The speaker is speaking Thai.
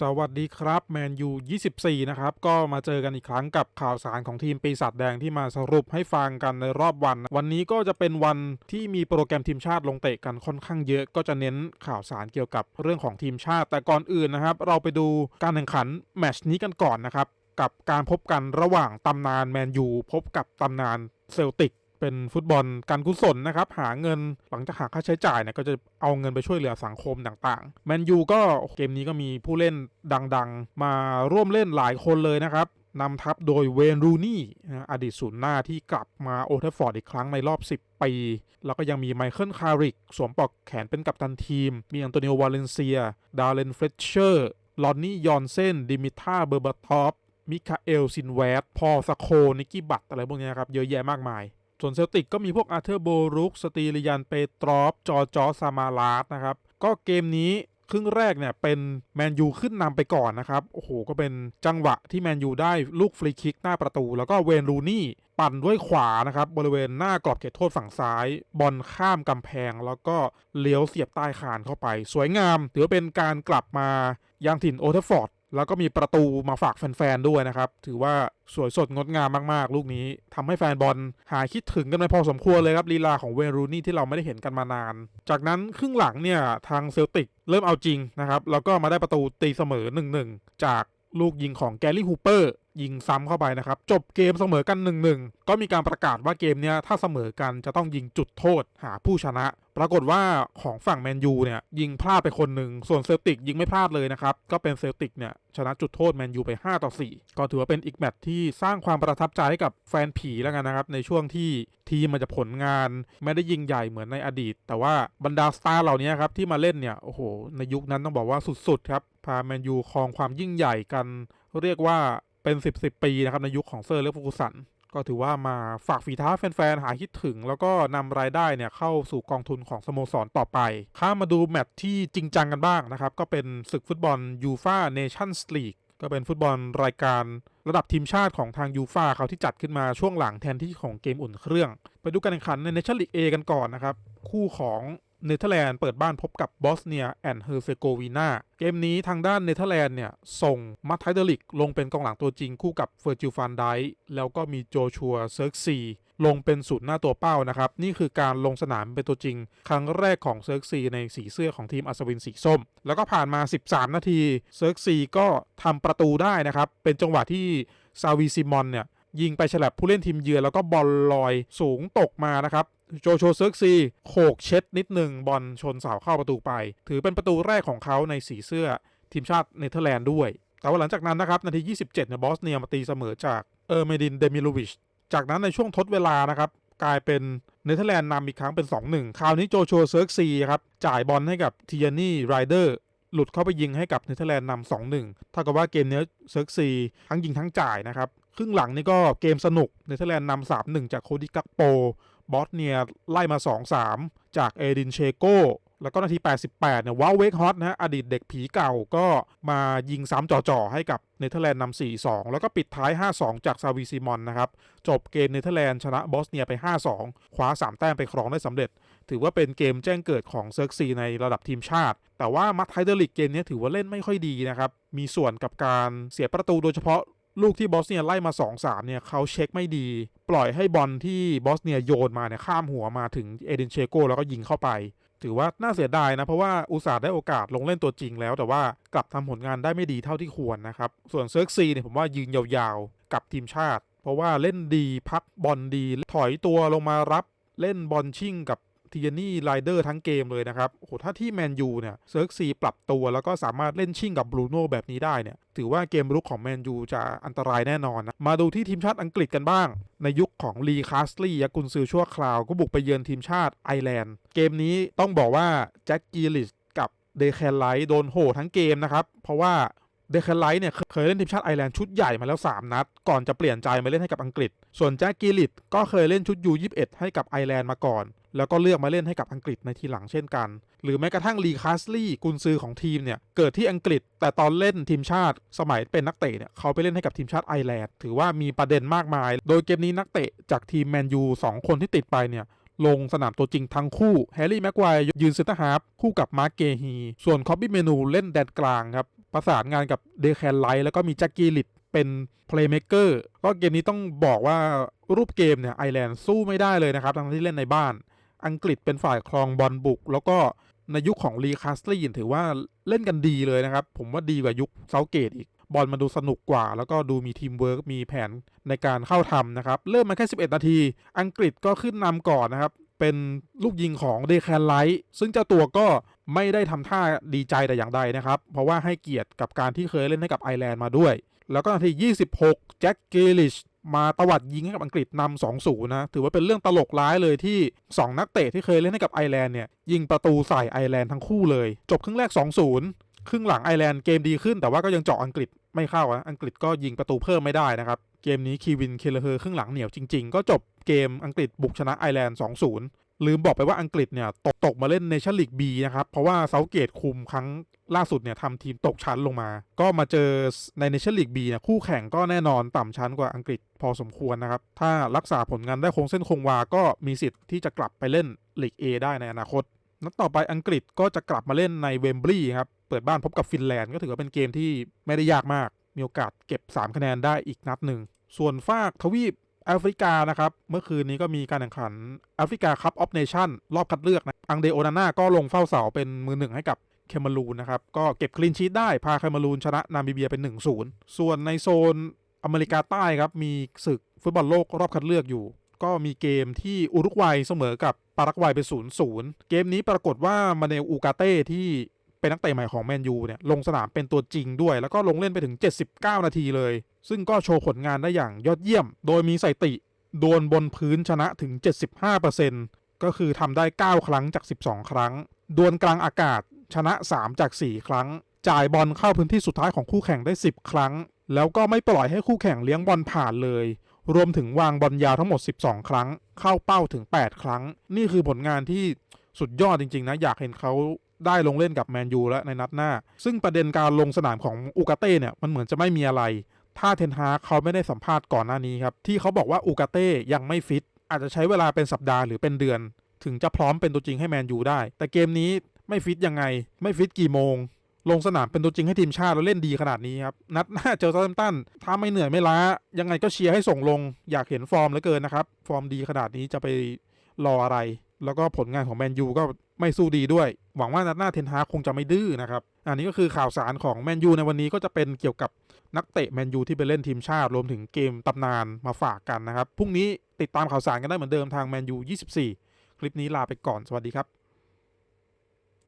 สวัสดีครับแมนยู 24 นะครับ ก็มาเจอกันอีกครั้งกับข่าวสารของทีมปีศาจแดงที่มาสรุปให้ฟังกันในรอบวัน วันนี้ก็จะเป็นวันที่มีโปรแกรมทีมชาติลงเตะกันค่อนข้างเยอะ ก็จะเน้นข่าวสารเกี่ยวกับเรื่องของทีมชาติ แต่ก่อนอื่นนะครับ เราไปดูการแข่งขันแมชนี้กันก่อนนะครับ กับการพบกันระหว่างตำนานแมนยูพบกับตำนานเซลติก เป็นฟุตบอลการกุศลนะครับ หาเงินหลังจากหักค่าใช้จ่ายเนี่ยก็จะเอาเงินไปช่วยเหลือสังคมต่างๆแมนยูก็เกมนี้ก็มีผู้เล่นดังๆ มาร่วมเล่นหลายคนเลยนะครับนำทัพโดยเวนรูนี่อดีตศูนย์หน้าที่กลับมาโอเทฟฟอร์ดอีกครั้งในรอบ 10 ปี แล้วก็ยังมีไมเคิลคาริก สวมปลอกแขนเป็นกัปตันทีม มีอันโตนิโอวาเลนเซีย ดาร์เลนเฟรเชอร์ลอนนี่ยอนเซนดิมิท่าเบอร์บาทอฟมิคาเอลซินแวตพอลสโคนิกกี้บัตอะไรพวกนี้ครับ เยอะแยะมากมาย ส่วนเซลติกก็มีพวกอาร์เธอร์โบรุกสตีริยันเปตรอฟจอจอซามาลาสนะครับ ก็เกมนี้ครึ่งแรกเนี่ยเป็นแมนยูขึ้นนำไปก่อนนะครับ โอ้โห ก็เป็นจังหวะที่แมนยูได้ลูกฟรีคิกหน้าประตู แล้วก็เวนรูนี่ปั่นด้วยขวานะครับ บริเวณหน้ากรอบเขตโทษฝั่งซ้าย บอลข้ามกำแพง แล้วก็เลี้ยวเสียบใต้คานเข้าไป สวยงาม ถือเป็นการกลับมายังถิ่นโอเทฟอร์ด แล้วก็มีประตูมาฝากแฟนๆด้วยนะครับ ถือว่าสวยสดงดงามมากๆ ลูกนี้ทำให้แฟนบอลหายคิดถึงกันไปพอสมควรเลยครับลีลาของเวย์รูนี่ที่เราไม่ได้เห็นกันมานาน จากนั้นครึ่งหลังเนี่ยทางเซลติกเริ่มเอาจริงนะครับ แล้วก็มาได้ประตูตีเสมอ 1-1 จากลูกยิงของแกลลี่ฮูเปอร์ ยิงซ้ำเข้าไปนะครับ จบเกมเสมอกัน1-1ก็มีการประกาศว่าเกมเนี้ยถ้าเสมอกันจะต้องยิงจุดโทษหาผู้ชนะ ปรากฏว่าของฝั่งแมนยูเนี่ยยิงพลาดไปคนหนึ่งส่วนเซลติกยิงไม่พลาดเลยนะครับ ก็เป็นเซลติกเนี่ยชนะจุดโทษแมนยูไป 5 ต่อ 4 ก็ถือว่าเป็นอีกแมตช์ที่สร้างความประทับใจให้กับแฟนผีแล้วกันนะครับ ในช่วงที่ทีมมันจะผลงาน ไม่ได้ยิงใหญ่เหมือนในอดีต แต่ว่าบรรดาสตาร์เหล่านี้ครับที่มาเล่นเนี่ยโอ้โหในยุคนั้นต้องบอกว่าสุดๆครับพาแมนยูครองความยิ่งใหญ่กัน เรียกว่า เป็น 10บสปีนะครับในยุคของเซอร์เลฟฟูกุสัน ก็ถือว่ามาฝากฝีเท้าแฟนๆ หาคิดถึง แล้วก็นำรายได้เนี่ยเข้าสู่กองทุนของสโมสรต่อไป ข้ามมาดูแมตช์ที่จริงจังกันบ้างนะครับ ก็เป็นศึกฟุตบอลยูฟาเนชั่นส์ลีกก็เป็นฟุตบอลรายการระดับทีมชาติของทางยูฟาเขาที่จัดขึ้นมาช่วงหลังแทนที่ของเกมอุ่นเครื่อง ไปดูการแข่งขันในเนชั่นลีกเอกันก่อนนะครับ คู่ของ เนเธอร์แลนด์เปิดบ้านพบกับบอสเนียแอนด์เฮอร์เซโกวีนาเกมนี้ทางด้านเนเธอร์แลนด์เนี่ยส่งมัตไทเดลิกลงเป็นกองหลังตัวจริงคู่กับเฟอร์จิลฟานไดแล้วก็มีโจชัวเซิร์กซีลงเป็นศูนย์หน้าตัวเป้านะครับ นี่คือการลงสนามเป็นตัวจริง ครั้งแรกของเซิร์กซีในสีเสื้อของทีมอัศวินสีส้ม แล้วก็ผ่านมา 13 นาทีเซิร์กซีก็ทำประตูได้นะครับ เป็นจังหวะที่ซาวีซิมอนเนี่ยยิงไปฉลับผู้เล่นทีมเยือนแล้วก็บอลลอยสูงตกมานะครับ โจโชเซิร์กซีโขกเช็ดนิดหนึ่งบอลชนเสาเข้าประตูไป ถือเป็นประตูแรกของเขาในสีเสื้อทีมชาติเนเธอร์แลนด์ด้วย แต่ว่าหลังจากนั้นนะครับ นาที 27เนี่ยบอสเนียมาตีเสมอจากเออร์เมดินเดมิโลวิช จากนั้นในช่วงทดเวลานะครับ กลายเป็นเนเธอร์แลนด์นำอีกครั้งเป็น 2-1 คราวนี้โจโชเซิร์กซีครับจ่ายบอลให้กับทียานี่ไรเดอร์หลุดเข้าไปยิงให้กับเนเธอร์แลนด์นำ2-1เท่ากับว่าเกมนี้เซิร์กซีทั้งยิงทั้งจ่ายนะครับ ครึ่งหลังนี่ก็เกมสนุก เนเธอร์แลนด์นำ3-1จากโคดิกักโป บอสเนียไล่มา 2-3 จากเอดินเชโกแล้วก็นาที 88 เนี่ยว้าวเวกฮอตนะฮะอดีตเด็กผีเก่าก็มายิงซ้ำจ่อๆ ให้กับเนเธอร์แลนด์นำ 4-2 แล้วก็ปิดท้าย 5-2 จากซาวีซิมอนนะครับ จบเกมเนเธอร์แลนด์ชนะบอสเนียไป 5-2 คว้า 3 แต้มไปครองได้สำเร็จ ถือว่าเป็นเกมแจ้งเกิดของเซิร์กซีในระดับทีมชาติ แต่ว่ามัตไทเดอร์ลิกเกมนี้ถือว่าเล่นไม่ค่อยดีนะครับ มีส่วนกับการเสียประตูโดยเฉพาะ ลูกที่บอสเนียไล่มา2-3เนี่ยเขาเช็คไม่ดี ปล่อยให้บอลที่บอสเนียโยนมาเนี่ยข้ามหัวมาถึงเอเดนเชโกแล้วก็ยิงเข้าไป ถือว่าน่าเสียดายนะ เพราะว่าอุตส่าห์ได้โอกาสลงเล่นตัวจริงแล้ว แต่ว่ากลับทำผลงานได้ไม่ดีเท่าที่ควรนะครับ ส่วนเซิร์กซีเนี่ยผมว่ายืนยาวๆกับทีมชาติ เพราะว่าเล่นดีพักบอลดี ถอยตัวลงมารับเล่นบอลชิ่งกับ ทียนี่ไรเดอร์ทั้งเกมเลยนะครับโอ้โหถ้าที่แมนยูเนี่ยเซิร์กซีปรับตัวแล้วก็สามารถเล่นชิ่งกับบรูโน่แบบนี้ได้เนี่ยถือว่าเกมรุกของแมนยูจะอันตรายแน่นอนนะมาดูที่ทีมชาติอังกฤษกันบ้าง ในยุคของลีคาสลียกุนซือชั่วคราวก็บุกไปเยือนทีมชาติไอร์แลนด์ เกมนี้ต้องบอกว่าแจ็คกีลิสกับเดแคนไลท์โดนโหทั้งเกมนะครับเพราะว่าเดค n ไลท์เนี่ยเคยเล่นทีมชาติไอร์แลนด์ชุดใหญ่มาแล้ว 3 นัด ก่อนจะเปลี่ยนใจมาเล่นให้กับอังกฤษ ส่วนแจ็คกิลิตก็เคยเล่นชุด U21 ให้กับไอร์แลนด์มาก่อน แล้วก็เลือกมาเล่นให้กับอังกฤษในทีหลังเช่นกัน หรือแม้กระทั่งลีคาสลีย์กุนซือของทีมเนี่ยเกิดที่อังกฤษ แต่ตอนเล่นทีมชาติสมัยเป็นนักเตะเนี่ยเขาไปเล่นให้กับทีมชาติไอร์แลนด์ถือว่ามีประเด็นมากมาย โดยเกมนี้นักเตะจากทีมแมนยูสองคนที่ติดไปเนี่ยลงสนามตัวจริงทั้งคู่แฮร์รี่แม็กไกวร์ยืนเซนเตอร์ฮาร์ฟคู่กับมาร์เกฮี ส่วนคอบบี้เมนูเล่นแดนกลางครับประสานงานกับเดแคนไลท์แล้วก็มีแจ็คกี้ลิดเป็นเพลย์เม k เกอร์ก็เกมนี้ต้องบอกว่ารูปเกมเนี่ยไอร์แลนด์สู้ไม่ได้เลยนะครับทั้งที่เล่นในบ้าน อังกฤษเป็นฝ่ายครองบอลบุก แล้วก็ในยุคของลีคาสลีนถือว่าเล่นกันดีเลยนะครับ ผมว่าดีกว่ายุคเซาเกตอีก บอลมันดูสนุกกว่า แล้วก็ดูมีทีมเวิร์กมีแผนในการเข้าทำนะครับ เริ่มมาแค่ 11 นาที อังกฤษก็ขึ้นนำก่อนนะครับ เป็นลูกยิงของเดแคนไลท์ซึ่งเจ้าตัวก็ไม่ได้ทำท่าดีใจแต่อย่างใดนะครับ เพราะว่าให้เกียรติกับการที่เคยเล่นให้กับไอร์แลนด์มาด้วย แล้วก็นาที 26 แจ็คเกลิช มาตวัดยิงให้กับอังกฤษนำ2-0นย์นะ ถือว่าเป็นเรื่องตลกร้ายเลยที่ 2 นักเตะที่เคยเล่นให้กับไอร์แลนด์เนี่ย ยิงประตูใส่ไอร์แลนด์ทั้งคู่เลย จบครึ่งแรก 2-0 ครึ่งหลังไอร์แลนด์เกมดีขึ้นแต่ว่าก็ยังเจาะอังกฤษไม่เข้านะอังกฤษก็ยิงประตูเพิ่มไม่ได้นะครับ เกมนี้คีวินเคเลเฮอร์ครึ่งหลังเหนียวจริงๆ ก็จบเกมอังกฤษบุกชนะไอร์แลนด์2-0ลืมบอกไปว่าอังกฤษเนี่ยตกตกมาเล่นในชั้นลีก B นะครับเพราะว่าเซาเกตคุมครั้ง ล่าสุดเนี่ยทำทีมตกชั้นลงมา ก็มาเจอในเนชั่นลีก B เนี่ยคู่แข่งก็แน่นอนต่ำชั้นกว่าอังกฤษพอสมควรนะครับ ถ้ารักษาผลงานได้คงเส้นคงวา ก็มีสิทธิ์ที่จะกลับไปเล่นลีก A ได้ในอนาคต นัดต่อไปอังกฤษก็จะกลับมาเล่นในเวมบลีย์ครับ เปิดบ้านพบกับฟินแลนด์ก็ถือว่าเป็นเกมที่ไม่ได้ยากมาก มีโอกาสเก็บ 3 คะแนนได้อีกนัดหนึ่ง ส่วนฝากทวีปแอฟริกานะครับ เมื่อคืนนี้ก็มีการแข่งขันแอฟริกาคัพออฟเนชั่นรอบคัดเลือกนะ อังเดโอนาน่าก็ลงเฝ้าเสาเป็นมือหนึ่งให้กับ เคมารูนนะครับ ก็เก็บคลีนชีตได้พาเคมารูนชนะนามิเบียเป็น 1-0 ส่วนในโซนอเมริกาใต้ครับ มีศึกฟุตบอลโลกรอบคัดเลือกอยู่ ก็มีเกมที่อุรุกวัยเสมอกับปารากวัยเป็น0-0เกมนี้ปรากฏว่ามาเนลอูกาเต้ที่เป็นนักเตะใหม่ของแมนยูเนี่ยลงสนามเป็นตัวจริงด้วย แล้วก็ลงเล่นไปถึง 79 นาทีเลย ซึ่งก็โชว์ผลงานได้อย่างยอดเยี่ยม โดยมีสถิติโดนบนพื้นชนะถึง 75%ก็คือทำได้ 9 ครั้งจาก 12 ครั้ง ดวลกลางอากาศ ชนะ 3 จาก 4 ครั้ง จ่ายบอลเข้าพื้นที่สุดท้ายของคู่แข่งได้ 10 ครั้ง แล้วก็ไม่ปล่อยให้คู่แข่งเลี้ยงบอลผ่านเลย รวมถึงวางบอลยาวทั้งหมด 12 ครั้ง เข้าเป้าถึง 8 ครั้ง นี่คือผลงานที่สุดยอดจริง ๆ นะ อยากเห็นเขาได้ลงเล่นกับแมนยูแล้วในนัดหน้า ซึ่งประเด็นการลงสนามของอูกาเต้เนี่ยมันเหมือนจะไม่มีอะไร ถ้าเทนฮาเขาไม่ได้สัมภาษณ์ก่อนหน้านี้ครับ ที่เขาบอกว่าอูกาเต้ยังไม่ฟิต อาจจะใช้เวลาเป็นสัปดาห์หรือเป็นเดือน ถึงจะพร้อมเป็นตัวจริงให้แมนยูได้ แต่เกมนี้ ไม่ฟิตยังไง ไม่ฟิตกี่โมง ลงสนามเป็นตัวจริงให้ทีมชาติแล้วเล่นดีขนาดนี้ครับ นัดหน้าเจอซาร์แตมตันถ้าไม่เหนื่อยไม่ล้า ยังไงก็เชียร์ให้ส่งลง อยากเห็นฟอร์มเหลือเกินนะครับ ฟอร์มดีขนาดนี้จะไปรออะไร แล้วก็ผลงานของแมนยูก็ไม่สู้ดีด้วย หวังว่านัดหน้าเทนฮาคงจะไม่ดื้อนะครับ อันนี้ก็คือข่าวสารของแมนยูในวันนี้ก็จะเป็นเกี่ยวกับนักเตะแมนยูที่ไปเล่นทีมชาติ รวมถึงเกมตำนานมาฝากกันนะครับ พรุ่งนี้ติดตามข่าวสารกันได้เหมือนเดิมทางแมนยู24 คลิปนี้ลาไปก่อน สวัสดีครับ